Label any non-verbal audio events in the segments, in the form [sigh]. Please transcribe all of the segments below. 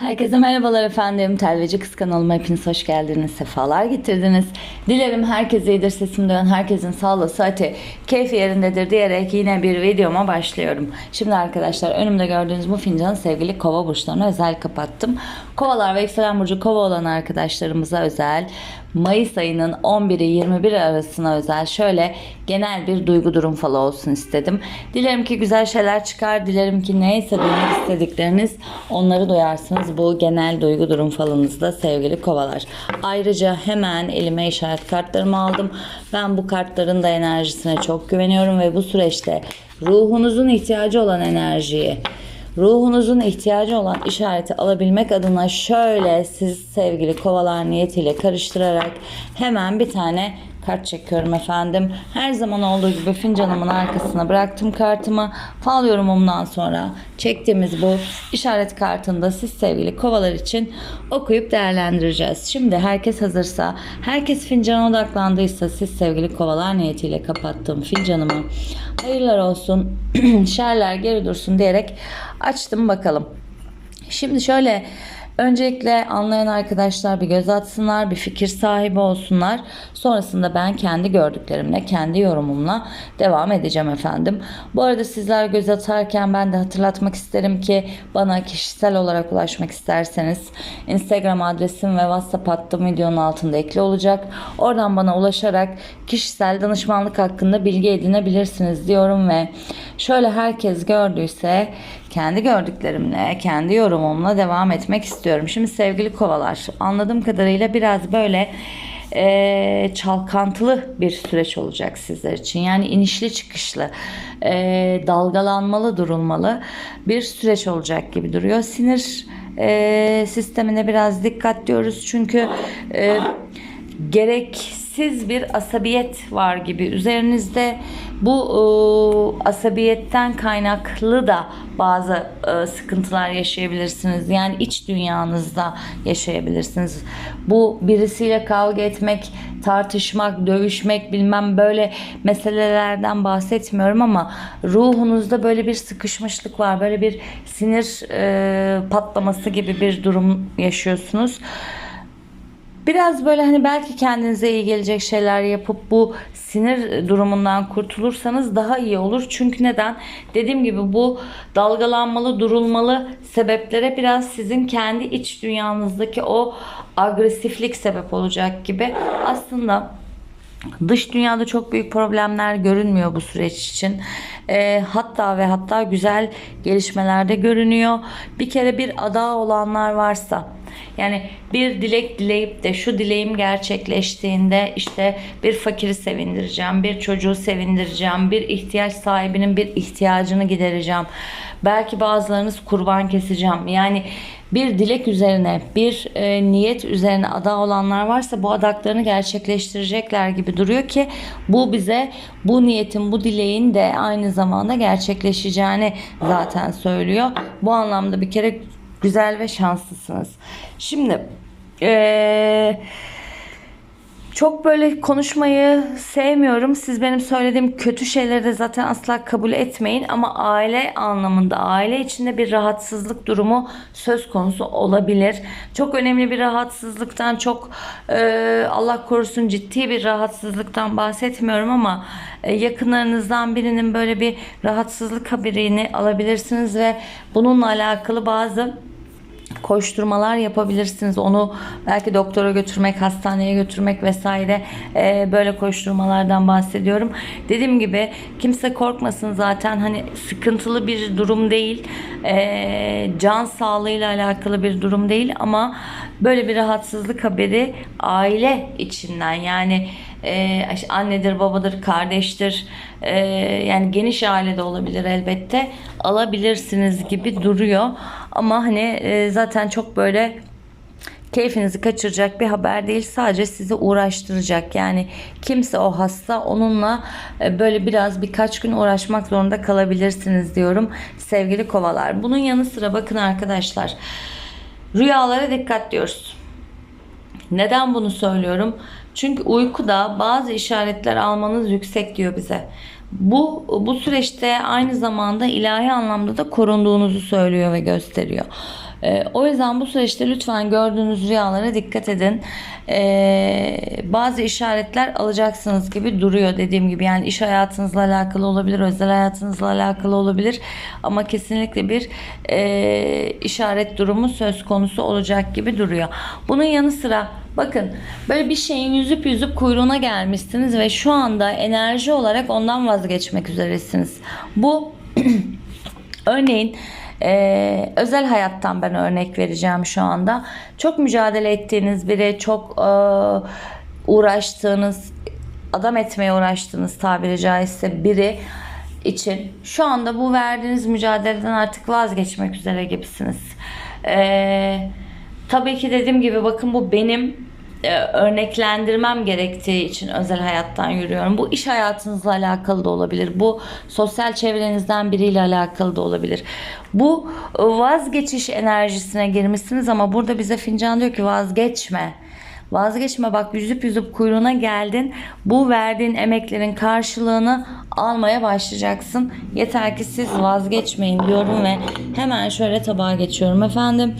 Herkese merhabalar efendim. Telveci Kız kanalıma hepiniz hoş geldiniz. Sefalar getirdiniz. Dilerim herkes iyidir. Sesim duyan herkesin sağlığı, saati, keyfi yerindedir diyerek yine bir videoma başlıyorum. Şimdi arkadaşlar önümde gördüğünüz bu fincanı sevgili kova burçlarına özel kapattım. Kovalar ve yükselen burcu kova olan arkadaşlarımıza özel Mayıs ayının 11'i 21 arasına özel şöyle genel bir duygu durum falı olsun istedim. Dilerim ki güzel şeyler çıkar. Dilerim ki neyse duymak istedikleriniz onları duyarsınız bu genel duygu durum falınızda sevgili kovalar. Ayrıca hemen elime işaret kartlarımı aldım. Ben bu kartların da enerjisine çok güveniyorum ve bu süreçte ruhunuzun ihtiyacı olan enerjiyi Ruhunuzun ihtiyacı olan işareti alabilmek adına şöyle siz sevgili kovalar niyetiyle karıştırarak hemen bir tane kart çekiyorum efendim. Her zaman olduğu gibi fincanımın arkasına bıraktım kartımı. Fal yorumumdan sonra çektiğimiz bu işaret kartında siz sevgili kovalar için okuyup değerlendireceğiz. Şimdi herkes hazırsa, herkes fincana odaklandıysa siz sevgili kovalar niyetiyle kapattığım fincanımı hayırlar olsun, [clears throat] şerler geri dursun diyerek açtım bakalım. Şimdi şöyle Öncelikle anlayan arkadaşlar bir göz atsınlar, bir fikir sahibi olsunlar. Sonrasında ben kendi gördüklerimle, kendi yorumumla devam edeceğim efendim. Bu arada sizler göz atarken ben de hatırlatmak isterim ki bana kişisel olarak ulaşmak isterseniz Instagram adresim ve WhatsApp hattım videonun altında ekli olacak. Oradan bana ulaşarak kişisel danışmanlık hakkında bilgi edinebilirsiniz diyorum ve şöyle herkes gördüyse kendi gördüklerimle, kendi yorumumla devam etmek istiyorum. Şimdi sevgili kovalar, anladığım kadarıyla biraz böyle e, çalkantılı bir süreç olacak sizler için. Yani inişli çıkışlı, e, dalgalanmalı, durulmalı bir süreç olacak gibi duruyor. Sinir e, sistemine biraz dikkat diyoruz çünkü e, gereksiz bir asabiyet var gibi üzerinizde bu e, asabiyetten kaynaklı da bazı e, sıkıntılar yaşayabilirsiniz. Yani iç dünyanızda yaşayabilirsiniz. Bu birisiyle kavga etmek, tartışmak, dövüşmek bilmem böyle meselelerden bahsetmiyorum ama ruhunuzda böyle bir sıkışmışlık var. Böyle bir sinir e, patlaması gibi bir durum yaşıyorsunuz. Biraz böyle hani belki kendinize iyi gelecek şeyler yapıp bu sinir durumundan kurtulursanız daha iyi olur. Çünkü neden? Dediğim gibi bu dalgalanmalı, durulmalı sebeplere biraz sizin kendi iç dünyanızdaki o agresiflik sebep olacak gibi. Aslında Dış dünyada çok büyük problemler görünmüyor bu süreç için. E, hatta ve hatta güzel gelişmeler de görünüyor. Bir kere bir ada olanlar varsa yani bir dilek dileyip de şu dileğim gerçekleştiğinde işte bir fakiri sevindireceğim, bir çocuğu sevindireceğim, bir ihtiyaç sahibinin bir ihtiyacını gidereceğim. Belki bazılarınız kurban keseceğim. Yani bir dilek üzerine, bir e, niyet üzerine ada olanlar varsa bu adaklarını gerçekleştirecekler gibi duruyor ki bu bize bu niyetin, bu dileğin de aynı zamanda gerçekleşeceğini zaten söylüyor. Bu anlamda bir kere güzel ve şanslısınız. Şimdi eee çok böyle konuşmayı sevmiyorum. Siz benim söylediğim kötü şeyleri de zaten asla kabul etmeyin. Ama aile anlamında, aile içinde bir rahatsızlık durumu söz konusu olabilir. Çok önemli bir rahatsızlıktan, çok e, Allah korusun ciddi bir rahatsızlıktan bahsetmiyorum ama e, yakınlarınızdan birinin böyle bir rahatsızlık haberini alabilirsiniz ve bununla alakalı bazı koşturmalar yapabilirsiniz. Onu belki doktora götürmek, hastaneye götürmek vesaire e, böyle koşturmalardan bahsediyorum. Dediğim gibi kimse korkmasın zaten hani sıkıntılı bir durum değil. E, can sağlığıyla alakalı bir durum değil ama böyle bir rahatsızlık haberi aile içinden yani e, annedir, babadır, kardeştir. E, yani geniş ailede olabilir elbette. Alabilirsiniz gibi duruyor. Ama hani e, zaten çok böyle keyfinizi kaçıracak bir haber değil. Sadece sizi uğraştıracak. Yani kimse o hasta onunla e, böyle biraz birkaç gün uğraşmak zorunda kalabilirsiniz diyorum sevgili kovalar. Bunun yanı sıra bakın arkadaşlar rüyalara dikkat diyoruz. Neden bunu söylüyorum çünkü uykuda bazı işaretler almanız yüksek diyor bize. Bu bu süreçte aynı zamanda ilahi anlamda da korunduğunuzu söylüyor ve gösteriyor. Ee, o yüzden bu süreçte lütfen gördüğünüz rüyalara dikkat edin. Ee, bazı işaretler alacaksınız gibi duruyor dediğim gibi. Yani iş hayatınızla alakalı olabilir, özel hayatınızla alakalı olabilir. Ama kesinlikle bir e, işaret durumu söz konusu olacak gibi duruyor. Bunun yanı sıra Bakın böyle bir şeyin yüzüp yüzüp kuyruğuna gelmişsiniz ve şu anda enerji olarak ondan vazgeçmek üzeresiniz. Bu [clears throat] örneğin e, özel hayattan ben örnek vereceğim şu anda. Çok mücadele ettiğiniz biri, çok e, uğraştığınız, adam etmeye uğraştığınız tabiri caizse biri için şu anda bu verdiğiniz mücadeleden artık vazgeçmek üzere gibisiniz. Eee Tabii ki dediğim gibi bakın bu benim e, örneklendirmem gerektiği için özel hayattan yürüyorum. Bu iş hayatınızla alakalı da olabilir. Bu sosyal çevrenizden biriyle alakalı da olabilir. Bu vazgeçiş enerjisine girmişsiniz ama burada bize fincan diyor ki vazgeçme. Vazgeçme bak yüzüp yüzüp kuyruğuna geldin. Bu verdiğin emeklerin karşılığını almaya başlayacaksın. Yeter ki siz vazgeçmeyin diyorum ve hemen şöyle tabağa geçiyorum efendim.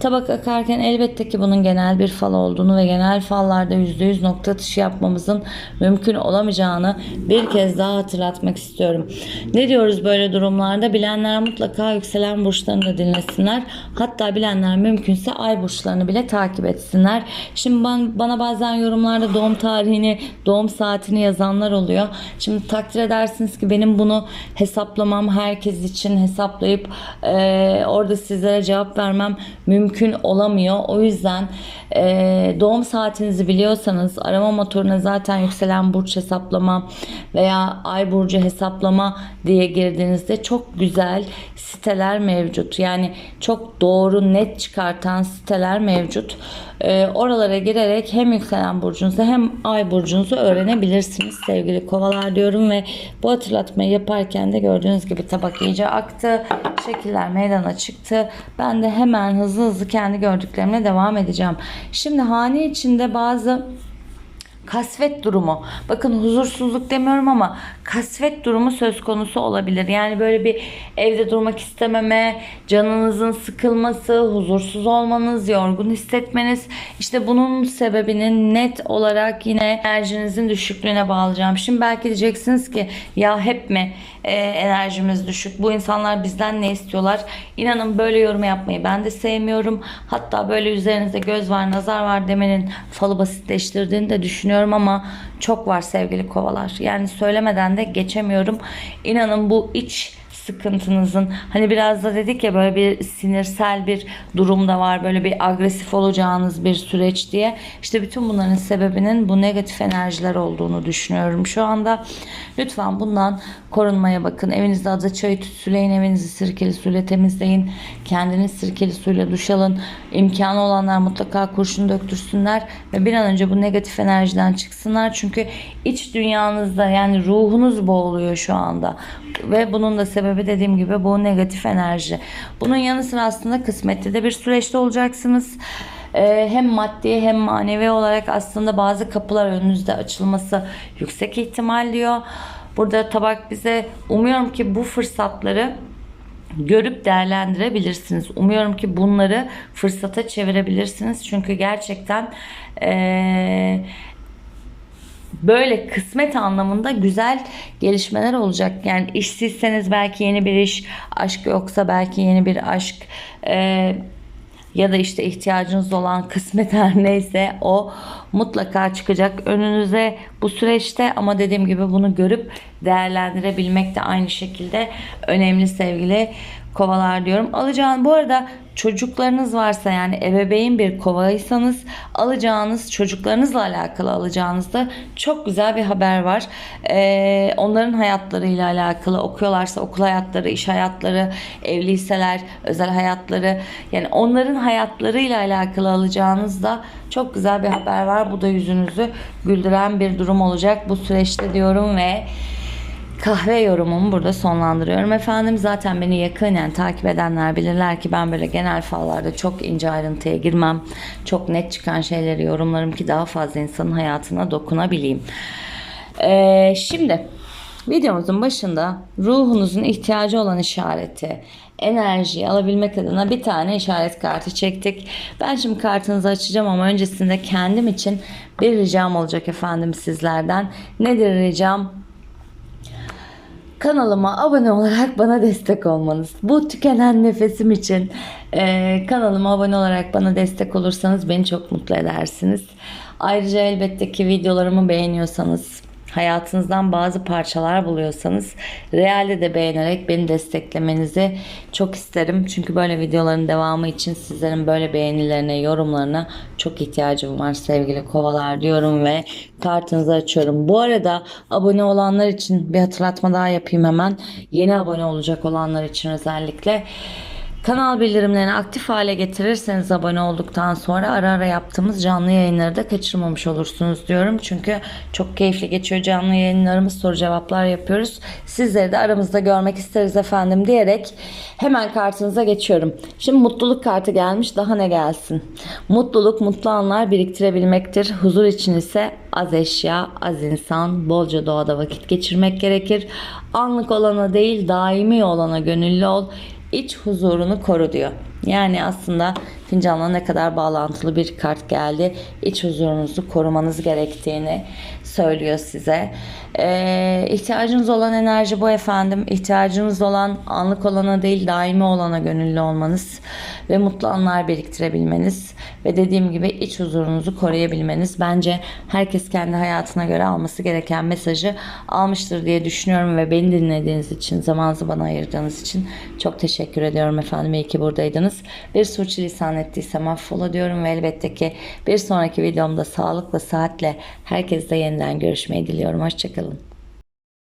Tabak akarken elbette ki bunun genel bir fal olduğunu ve genel fallarda %100 nokta atışı yapmamızın mümkün olamayacağını bir kez daha hatırlatmak istiyorum. Ne diyoruz böyle durumlarda? Bilenler mutlaka yükselen burçlarını da dinlesinler. Hatta bilenler mümkünse ay burçlarını bile takip etsinler. Şimdi ben, bana bazen yorumlarda doğum tarihini, doğum saatini yazanlar oluyor. Şimdi takdir edersiniz ki benim bunu hesaplamam herkes için hesaplayıp e, orada sizlere cevap vermem mümkün olamıyor. O yüzden e, doğum saatinizi biliyorsanız arama motoruna zaten yükselen burç hesaplama veya ay burcu hesaplama diye girdiğinizde çok güzel siteler mevcut. Yani çok doğru net çıkartan siteler mevcut. E, oralara girerek hem yükselen burcunuzu hem ay burcunuzu öğrenebilirsiniz sevgili kovalar diyorum ve bu hatırlatmayı yaparken de gördüğünüz gibi tabak iyice aktı. Şekiller meydana çıktı. Ben de hemen hızlı hızlı kendi gördüklerimle devam edeceğim. Şimdi hane içinde bazı kasvet durumu. Bakın huzursuzluk demiyorum ama kasvet durumu söz konusu olabilir. Yani böyle bir evde durmak istememe, canınızın sıkılması, huzursuz olmanız, yorgun hissetmeniz. İşte bunun sebebinin net olarak yine enerjinizin düşüklüğüne bağlayacağım. Şimdi belki diyeceksiniz ki ya hep mi e, enerjimiz düşük? Bu insanlar bizden ne istiyorlar? İnanın böyle yorum yapmayı ben de sevmiyorum. Hatta böyle üzerinizde göz var, nazar var demenin falı basitleştirdiğini de düşünüyorum ama çok var sevgili kovalar. Yani söylemeden de geçemiyorum. İnanın bu iç sıkıntınızın hani biraz da dedik ya böyle bir sinirsel bir durum da var böyle bir agresif olacağınız bir süreç diye. İşte bütün bunların sebebinin bu negatif enerjiler olduğunu düşünüyorum şu anda. Lütfen bundan korunmaya bakın. Evinizde adı çayı tütsüleyin evinizi sirkeli suyla temizleyin. Kendiniz sirkeli suyla duş alın. İmkanı olanlar mutlaka kurşun döktürsünler ve bir an önce bu negatif enerjiden çıksınlar. Çünkü iç dünyanızda yani ruhunuz boğuluyor şu anda ve bunun da sebebi dediğim gibi bu negatif enerji. Bunun yanı sıra aslında kısmetli de bir süreçte olacaksınız. Ee, hem maddi hem manevi olarak aslında bazı kapılar önünüzde açılması yüksek ihtimal diyor. Burada tabak bize umuyorum ki bu fırsatları görüp değerlendirebilirsiniz. Umuyorum ki bunları fırsata çevirebilirsiniz. Çünkü gerçekten ee, böyle kısmet anlamında güzel gelişmeler olacak. Yani işsizseniz belki yeni bir iş, aşk yoksa belki yeni bir aşk e, ya da işte ihtiyacınız olan kısmet her neyse o mutlaka çıkacak önünüze bu süreçte ama dediğim gibi bunu görüp değerlendirebilmek de aynı şekilde önemli sevgili kovalar diyorum. Alacağın bu arada çocuklarınız varsa yani ebeveyn bir kovaysanız alacağınız çocuklarınızla alakalı alacağınızda çok güzel bir haber var. Ee, onların hayatlarıyla alakalı okuyorlarsa okul hayatları, iş hayatları, evliyseler, özel hayatları yani onların hayatlarıyla alakalı alacağınızda çok güzel bir haber var. Bu da yüzünüzü güldüren bir durum olacak bu süreçte diyorum ve kahve yorumumu burada sonlandırıyorum. Efendim zaten beni yakinen takip edenler bilirler ki ben böyle genel fallarda çok ince ayrıntıya girmem. Çok net çıkan şeyleri yorumlarım ki daha fazla insanın hayatına dokunabileyim. Ee, şimdi Videomuzun başında ruhunuzun ihtiyacı olan işareti, enerjiyi alabilmek adına bir tane işaret kartı çektik. Ben şimdi kartınızı açacağım ama öncesinde kendim için bir ricam olacak efendim sizlerden. Nedir ricam? Kanalıma abone olarak bana destek olmanız. Bu tükenen nefesim için e, kanalıma abone olarak bana destek olursanız beni çok mutlu edersiniz. Ayrıca elbette ki videolarımı beğeniyorsanız, hayatınızdan bazı parçalar buluyorsanız realde de beğenerek beni desteklemenizi çok isterim. Çünkü böyle videoların devamı için sizlerin böyle beğenilerine, yorumlarına çok ihtiyacım var sevgili kovalar diyorum ve kartınızı açıyorum. Bu arada abone olanlar için bir hatırlatma daha yapayım hemen. Yeni abone olacak olanlar için özellikle Kanal bildirimlerini aktif hale getirirseniz abone olduktan sonra ara ara yaptığımız canlı yayınları da kaçırmamış olursunuz diyorum. Çünkü çok keyifli geçiyor canlı yayınlarımız soru cevaplar yapıyoruz. Sizleri de aramızda görmek isteriz efendim diyerek hemen kartınıza geçiyorum. Şimdi mutluluk kartı gelmiş daha ne gelsin. Mutluluk mutlu anlar biriktirebilmektir. Huzur için ise az eşya, az insan, bolca doğada vakit geçirmek gerekir. Anlık olana değil daimi olana gönüllü ol iç huzurunu koru diyor. Yani aslında fincanla ne kadar bağlantılı bir kart geldi. İç huzurunuzu korumanız gerektiğini söylüyor size. Ee, ihtiyacınız olan enerji bu efendim. İhtiyacınız olan anlık olana değil daimi olana gönüllü olmanız ve mutlu anlar biriktirebilmeniz ve dediğim gibi iç huzurunuzu koruyabilmeniz bence herkes kendi hayatına göre alması gereken mesajı almıştır diye düşünüyorum ve beni dinlediğiniz için zamanınızı bana ayırdığınız için çok teşekkür ediyorum efendim. İyi ki buradaydınız. Bir sürçülisan ettiysem affola diyorum ve elbette ki bir sonraki videomda sağlıkla, saatle herkesle yeniden görüşmeyi diliyorum. Hoşçakalın.